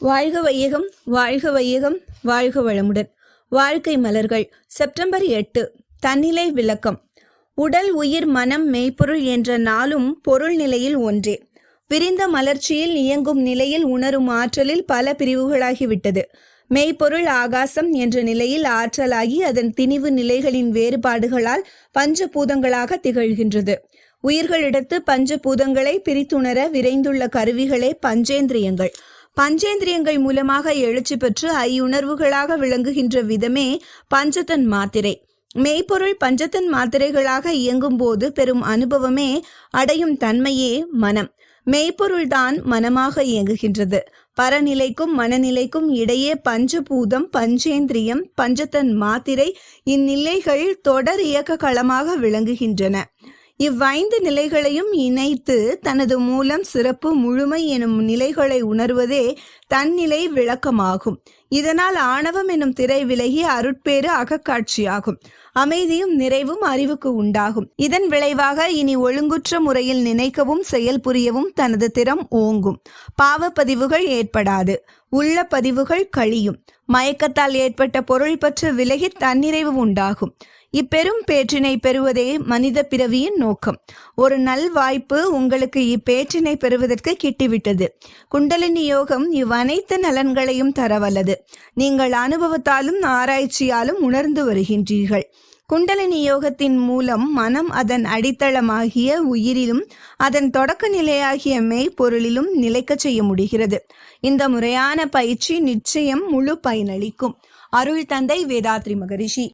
வாழ்க வையகம் வாழ்க வையகம் வாழ்க வளமுடன். வாழ்க்கை மலர்கள் செப்டம்பர் எட்டு தன்னிலை விளக்கம். உடல் உயிர் மனம் மெய்ப்பொருள் என்ற நாளும் பொருள் நிலையில் ஒன்றே. விரிந்த மலர்ச்சியில் இயங்கும் நிலையில் உணரும் ஆற்றலில் பல பிரிவுகளாகிவிட்டது. மெய்ப்பொருள் ஆகாசம் என்ற நிலையில் ஆற்றலாகி அதன் திணிவு நிலைகளின் வேறுபாடுகளால் பஞ்சபூதங்களாக திகழ்கின்றது. உயிர்களிடத்து பஞ்சபூதங்களை பிரித்துணர விரைந்துள்ள கருவிகளே பஞ்சேந்திரியங்கள். பஞ்சேந்திரியங்கள் மூலமாக எழுச்சி பெற்று ஐயுணர்வுகளாக விளங்குகின்ற விதமே பஞ்சதன் மாத்திரை. மெய்ப்பொருள் பஞ்சத்தன் மாத்திரைகளாக இயங்கும் போது பெறும் அனுபவமே அடையும் தன்மையே மனம். மெய்ப்பொருள்தான் மனமாக இயங்குகின்றது. பரநிலைக்கும் மனநிலைக்கும் இடையே பஞ்சபூதம் பஞ்சேந்திரியம் பஞ்சத்தன் மாத்திரை இந்நிலைகள் தொடர் இயக்க களமாக விளங்குகின்றன. இவ்வைந்து நிலைகளையும் இணைத்து தனது மூலம் சிறப்பு முழுமை எனும் நிலைகளை உணர்வதே தன்னிலை விளக்கமாகும். இதனால் ஆணவம் எனும் திரை விலகி அருட்பேறு அகக்காட்சியாகும். அமைதியும் நிறைவும் அறிவுக்கு உண்டாகும். இதன் விளைவாக இனி ஒழுங்குற்ற முறையில் நினைக்கவும் செயல் புரியவும் தனது திறம் ஓங்கும். பாவப்பதிவுகள் ஏற்படாது. உள்ள பதிவுகள் கழியும். மயக்கத்தால் ஏற்பட்ட பொருள் பற்று விலகி தன்னிறைவு உண்டாகும். இப்பெரும் பேற்றினை பெறுவதே மனித பிறவியின் நோக்கம். ஒரு நல் வாய்ப்பு உங்களுக்கு இப்பேற்றினை பெறுவதற்கு கிட்டிவிட்டது. குண்டலினி யோகம் அனைத்து நலன்களையும் தரவல்லது. நீங்கள் அனுபவத்தாலும் ஆராய்ச்சியாலும் உணர்ந்து வருகின்றீர்கள். குண்டலினி யோகத்தின் மூலம் மனம் அதன் அடித்தளமாகிய உயிரிலும் அதன் தொடக்க நிலையாகிய மெய்ப்பொருளிலும் நிலைக்கச் செய்ய முடிகிறது. இந்த முறையான பயிற்சி நிச்சயம் முழு பயனளிக்கும். அருள் தந்தை வேதாத்ரி மகரிஷி.